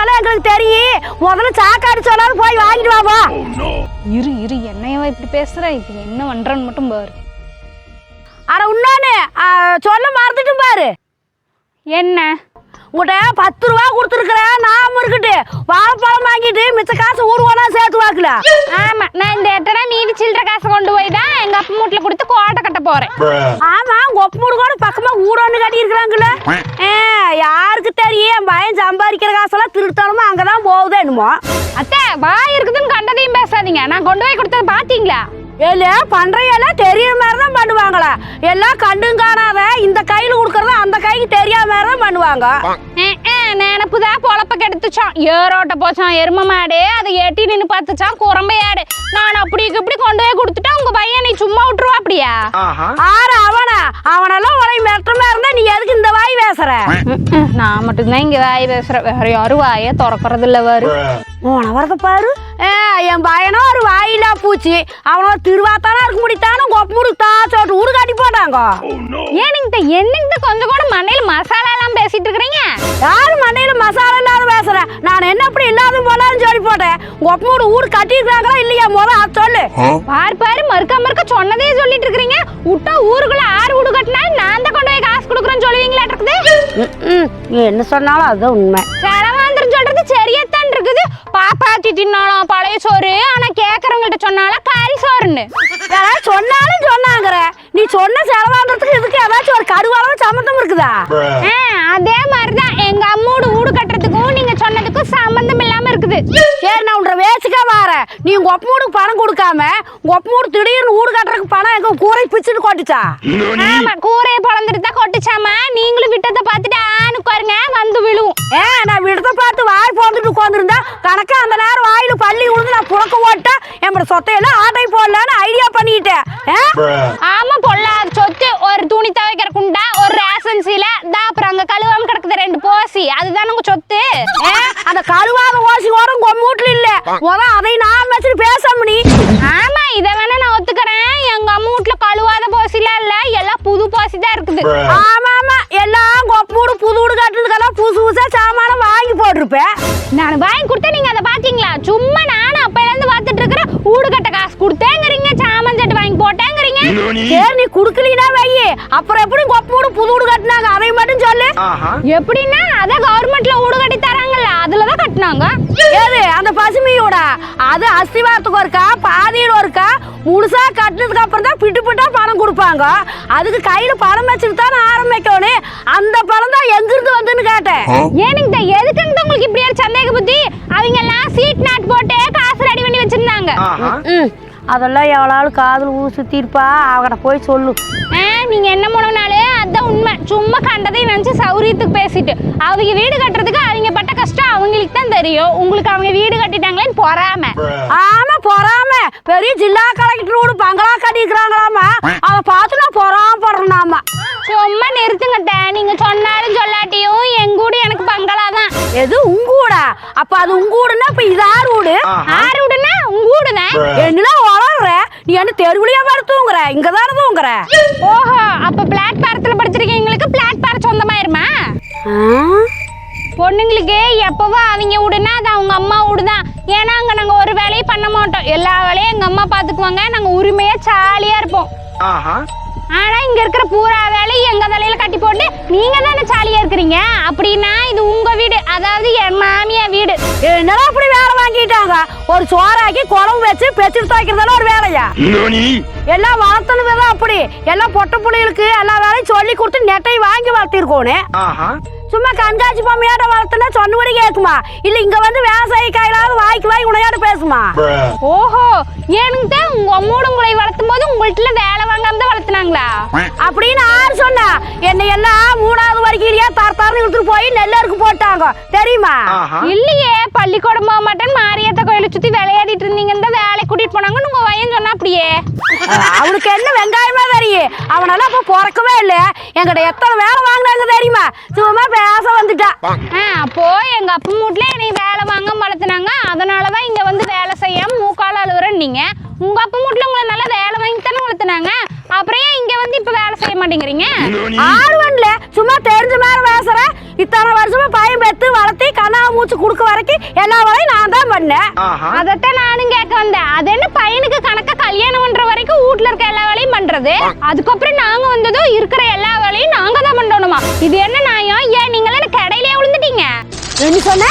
நிலைமைலாம் எங்களுக்கு தெரியும். முதல்ல சாக்காடு சொல்லாலும் போய் வாங்கிட்டு வா போ இரு இரு என்னையவா இப்படி பேசுற? இப்ப என்ன பண்றன்னு மட்டும் பாரு. அட உன்னானு சொல்ல மறந்துட்டும் பாரு. என்ன? உங்கள்கிட்ட பத்து ரூபா கொடுத்துருக்குறேன் நாம இருக்கட்டு வாழைப்பழம் வாங்கிட்டு மிச்ச காசு ஊர்வனா சேர்த்து வாக்கல. ஆமா நான் இந்த எட்டனா மீதி சில்லற காசை கொண்டு போய் தான் எங்க அப்பா மூட்டில் கொடுத்து கோட்டை கட்ட போறேன். ஆமா கொப்பமூடு கூட பக்கமா ஊடொன்னு கட்டி இருக்கிறாங்களே யாருக்கு தெரியும்? என் பையன் சம்பாதிக்கிற காசெல்லாம் திருத்தனமா அங்கதான் போகுது என்னமோ. அத்தை வாய் இருக்குதுன்னு கண்டதையும் பேசாதீங்க. நான் கொண்டு போய் கொடுத்தது பாத்தீங்களா? ஏல பண்றையெல்லாம் தெரியற மாதிரி தான் பண்ணுவாங்களா. எல்லாம் கண்டும் காணாத இந்த கையில கொடுக்கறத அந்த கைக்கு தெரியாத மாதிரி தான் பண்ணுவாங்க நினப்புதான் பொழப்ப கெடுத்துச்சான் ஏரோட்ட போச்சான் எரும மாடு அதை எட்டி நின்னு பார்த்துச்சான் குரம்பையாடு நான் அப்படி இப்படி கொண்டு போய் கொடுத்துட்டா உங்க பையன் நீ சும்மா விட்டுருவா அப்படியா ஆறு அவனா அவனெல்லாம் உலை மெட்டமா இருந்தா நீ எதுக்கு இந்த வாய் பேசுற நான் மட்டும்தான் இங்க வாய் பேசுறேன் வேற யாரும் வாயே திறக்கறது இல்ல வாரு உன வரத பாரு என் பையனும் ஒரு வாயிலா பூச்சி. அவனோட திருவாத்தானா இருக்க முடித்தானும் கொப்பமுடு தாச்சோட்டு ஊடு காட்டி போட்டாங்க. ஏனுங்க என்னங்க கொஞ்சம் கூட மண்டையில மசாலா எல்லாம் பேசிட்டு இருக்கிறீங்க? யாரு மண்டையில மசாலா இல்லாத பேசுறேன் நான் என்ன அப்படி இல்லாத போலான்னு சொல்லி போட்டேன். கொப்பமுடு ஊடு கட்டியிருக்காங்களா இல்லையா முத சொல்லு. பாரு பாரு மறுக்க மறுக்க சொன்னதே சொல்லிட்டு இருக்கிறீங்க. விட்டா ஊருக்குள்ள ஆறு வீடு கட்டினாலும் நான் தான் கொண்டு போய் காசு கொடுக்குறேன்னு சொல்லுவீங்களா இருக்குது என்ன சொன்னாலும் அதுதான் உண்மை. இருக்குது பாப்பாத்தி தின்னாலும் பழைய சோறு ஆனா கேக்குறவங்கள்ட்ட சொன்னாலும் கறி சோறுன்னு. யாராவது சொன்னாலும் சொன்னாங்கிற. நீ சொன்ன செலவான்றதுக்கு இதுக்கு ஏதாச்சும் ஒரு கருவாளவு சம்மந்தம் இருக்குதா? ஆ, அதே மாதிரிதான். எங்க அம்மோடு வீடு கட்டுறதுக்கும் நீங்க சொன்னதுக்கும் சம்பந்தம் இல்லாம இருக்குது. சரி நான் உன்ற வேச்சுக்கா வாரேன். நீ உங்க ஒப்பமூடுக்கு பணம் கொடுக்காம உங்க ஒப்பமூடு திடீர்னு வீடு கட்டுறதுக்கு பணம் எங்க கூரை பிச்சுட்டு கொட்டுச்சா? ஆமா கூரையை பொழந்துட்டு தான் கொட்டுச்சாமா. நீங்களும் விட்டதை பார்த்துட்டு ஆணு பாருங்க வந்து விழுவும். ஏ நான் விடத்தை பார்த்து வாய் போந்துட்டு உட்காந்துருந்தா கணக்கா அந்த நேரம் வாயில பள்ளி விழுந்து நான் புழக்க ஓட்டா என்னோட சொத்தையெல்லாம் ஆட்டை போடலான்னு ஐடியா பண்ணிட்டேன்? ஆமா பொல்லாத சொத்து ஒரு துணி துவைக்கிற குண்டா ஒரு ரேஷன் சீல தா அப்புறம் அங்க கழுவாம கிடக்குது ரெண்டு போசி. அதுதானே உங்க சொத்து? அந்த கழுவாத ஓசி ஓரம் வீட்டுல இல்ல. முத அதை நான் வச்சுட்டு பேசாம நீ ஆமா இத வேணா நான் ஒத்துக்கிறேன். எங்க அம்மா வீட்டுல கழுவாத போசிலாம் இல்ல. எல்லாம் புது போசி தான் இருக்குது. ஆமா ஆமா. எல்லாம் கொப்பூடு புது வீடு கட்டுறதுக்கெல்லாம் புதுசு புதுசா சாமானம் வாங்கி போட்டிருப்பேன். நான் வாங்கி கொடுத்தேன் நீங்க அதை பாத்தீங்களா சும்மா ஊடு கட்ட காசு கொடுத்தேங்கிறீங்க சாமன் சட்டு வாங்கி போட்டேங்கிறீங்க. சரி நீ குடுக்கலினா வையே. அப்புறம் எப்படி கொப்பூடு புது வீடு கட்டினாங்க? அதை மட்டும் சொல்லு. எப்படின்னா அத கவர்மெண்ட்ல ஊடு கட்டி தராங்கல்ல அதுலதான் கட்டினாங்க. ஏது அந்த பசுமையோட. அது அஸ்திவாரத்துக்கு இருக்கா பாதியில் இருக்கா முழுசா கட்டினதுக்கு அப்புறம் தான் பிட்டு பிட்டா பணம் கொடுப்பாங்க. அதுக்கு கையில பணம் வச்சுட்டு தான் ஆரம்பிக்கணும். அந்த பணம் தான் எங்கிருந்து வந்துன்னு கேட்டேன். ஏனுங்க எதுக்குங்க உங்களுக்கு இப்படி ஒரு சந்தேக புத்தி? அவங்க எல்லாம் சீட் நாட் போட்டு காசு ரெடி வச்சிருந்தாங்க அதெல்லாம் எவ்வளவு காதல் ஊர் சுத்திருப்பா அவகிட்ட போய் சொல்லு. நீங்க என்ன பண்ணனாலே அதான் உண்மை. சும்மா கண்டதை நினைச்சு சௌரியத்துக்கு பேசிட்டு. அவங்க வீடு கட்டுறதுக்கு அவங்க பட்ட கஷ்டம் அவங்களுக்கு தான் தெரியும். உங்களுக்கு அவங்க வீடு கட்டிட்டாங்களேன்னு பொறாம. ஆமா பொறாம. பெரிய ஜில்லா கலெக்டர் வீடு பங்களா கட்டிக்கிறாங்களாமா அதை பார்த்து நான் பொறாமப்படுறேனாமா. சும்மா நிறுத்துங்கட்ட நீங்க சொன்னாலும் சொல்லாட்டியும் எங்க வீடு எனக்கு பங்களா தான். எது உங்க வீடா அப்ப அது உங்க வீடுன்னா இப்ப இது ஆறு வீடு ஆறு தான் என்னடா வளர்ற? நீ என்ன தெருவுலயே வர தூங்குற? இங்க தானே தூங்குற? ஓஹோ அப்ப பிளாட்பாரத்துல படிச்சிருக்கீங்களுக்கு பிளாட்பாரம் சொந்தமாயிருமா? பொண்ணுங்களுக்கு எப்பவோ அவங்க வீடுனா அது அவங்க அம்மா வீடு தான் ஏன்னா அங்க நாங்க ஒரு வேலையும் பண்ண மாட்டோம். எல்லா வேலையும் எங்க அம்மா பாத்துக்குவாங்க. நாங்க உரிமையா ஜாலியா இருப்போம். ஆனா இங்க இருக்கிற பூரா வேலையும் எங்க தலையில கட்டி போட்டு நீங்க தானே ஜாலியா இருக்கிறீங்க? அப்படின்னா இது உங்க வீடு. அதாவது என் மாமியா வீடு. என்னடா அப்படி வாங்கிட்டாங்க ஒரு சோறாக்கி குழம்பு வச்சு பெச்சுட்டு துவைக்கிறதால ஒரு வேலையா? எல்லாம் வளர்த்தனது தான் அப்படி. எல்லாம் பொட்ட பிள்ளைகளுக்கு எல்லா வேலையும் சொல்லி கொடுத்து நெட்டை வாங்கி வளர்த்திருக்கோன்னு. சும்மா கண்காட்சி பொம்மையாட்ட வளர்த்துனா சொன்னபடி கேட்குமா இல்ல இங்க வந்து விவசாய காயிலாவது வாய்க்கு வாய் உனையாட்ட பேசுமா? ஓஹோ ஏனுங்க உங்க அம்மோட உங்களை வளர்த்தும் போது உங்கள்ட்ட வேலை வாங்காம வளர்த்துனாங்களா அப்படின்னு ஆறு சொன்னா. என்னை எல்லாம் மூணாவது வரைக்கும் தர தரன்னு இழுத்துட்டு போய் நெல்லருக்கு போட்டாங்க. தெரியுமா? இல்லையே பள்ளிக்கூடம் போக மாட்டேன் மாரியத்த கோயிலை சுத்தி விளையாடிட்டு இருந்தீங்கன்னு தான் வேலை கூட்டிட்டு போனாங்கன்னு உங்க பையன் சொன்னா அப்படியே. அவனுக்கு என்ன வெங்காயமா தெரியும் அவனால அப்ப பிறக்கவே இல்ல. என்கிட்ட எத்தனை வேலை வாங்கினாங்க தெரியுமா? சும்மா பேச வந்துட்டா. ஆ, அப்போ எங்க அப்பா வீட்ல என்னை வேலை வாங்க வளர்த்துனாங்க. அதனாலதான் இங்க வந்து வேலை செய்யாம மூக்கால அழுகுறேன் நீங்க. உங்க அப்பா வீட்ல உங்களை நல்லா வேலை வாங்கி தானே வளர்த்துனாங்க. அப்புறம் ஏன் இங்க வந்து இப்ப வேலை செய்ய மாட்டேங்கிறீங்க? ஆர்வன்ல சும்மா தெரிஞ்ச மாதிரி பேசுற. இத்தனை வருஷமா பையன் பெத்து வளர்த்தி கண்ணா மூச்சு கொடுக்க வரைக்கும் எல்லா வேலையும் நான் தான் பண்ணேன். அதத்தான் நானும் கேட்க வந்தேன். அது என்ன பையனுக்கு கணக்கா கல்யாணம் பண்ற வரைக்கும் வீட்ல இருக்க எல்லா வேலையும் பண்றது? அதுக்கப்புறம் நாங்க வந்ததும் இருக்கிற எல்லா வேலையும் நாங்க தான் பண்ணணுமா? இது என்ன நியாயம்? ஏன் நீங்களே கடையிலே விழுந்துட்டீங்க? என்ன சொன்ன?